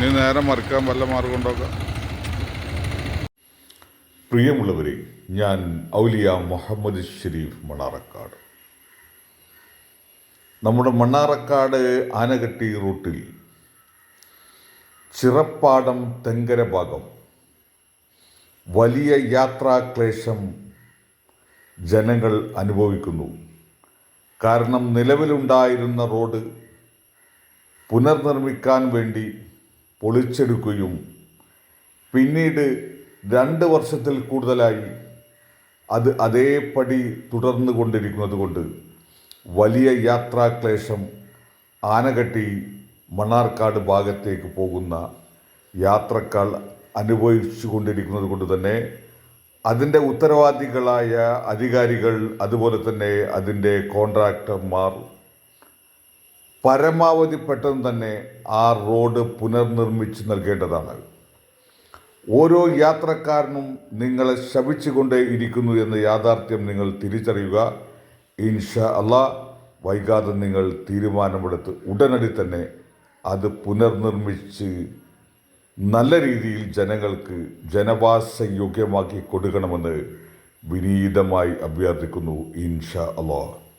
ഇനി നേരെ മറിക്കാൻ വല്ല മാർഗം ഉണ്ടോക്ക പ്രിയമുള്ളവരെ ഞാൻ ഔലിയ മുഹമ്മദ് ഷരീഫ് മണ്ണാറക്കാട്. നമ്മുടെ മണ്ണാറക്കാട് ആനകട്ടി റൂട്ടിൽ ചിറപ്പാടം തെങ്കര ഭാഗം വലിയ യാത്രാക്ലേശം ജനങ്ങൾ അനുഭവിക്കുന്നു. കാരണം നിലവിലുണ്ടായിരുന്ന റോഡ് പുനർനിർമ്മിക്കാൻ വേണ്ടി പൊളിച്ചെടുക്കുകയും പിന്നീട് രണ്ട് വർഷത്തിൽ കൂടുതലായി അത് അതേപടി തുടർന്നു കൊണ്ടിരിക്കുന്നത് കൊണ്ട് വലിയ യാത്രാക്ലേശം ആനകട്ടി മണ്ണാർക്കാട് ഭാഗത്തേക്ക് പോകുന്ന യാത്രക്കാർ അനുഭവിച്ചു കൊണ്ടിരിക്കുന്നത് കൊണ്ട് തന്നെ അതിന്റെ ഉത്തരവാദികളായ അധികാരികൾ അതുപോലെ തന്നെ അതിന്റെ കോൺട്രാക്ടർമാർ പരമാവധി പെട്ടെന്ന് തന്നെ ആ റോഡ് പുനർനിർമ്മിച്ച് നൽകേണ്ടതാണ്. ഓരോ യാത്രക്കാരനും നിങ്ങളെ ശപിച്ചുകൊണ്ടേ ഇരിക്കുന്നു എന്ന യാഥാർത്ഥ്യം നിങ്ങൾ തിരിച്ചറിയുക. ഇൻഷ അല്ലാ വൈകാതെ നിങ്ങൾ തീരുമാനമെടുത്ത് ഉടനടി തന്നെ അത് പുനർനിർമ്മിച്ച് നല്ല രീതിയിൽ ജനങ്ങൾക്ക് ജനവാസ യോഗ്യമാക്കി കൊടുക്കണമെന്ന് വിനീതമായി അഭ്യർത്ഥിക്കുന്നു ഇൻഷ അള്ളാഹ്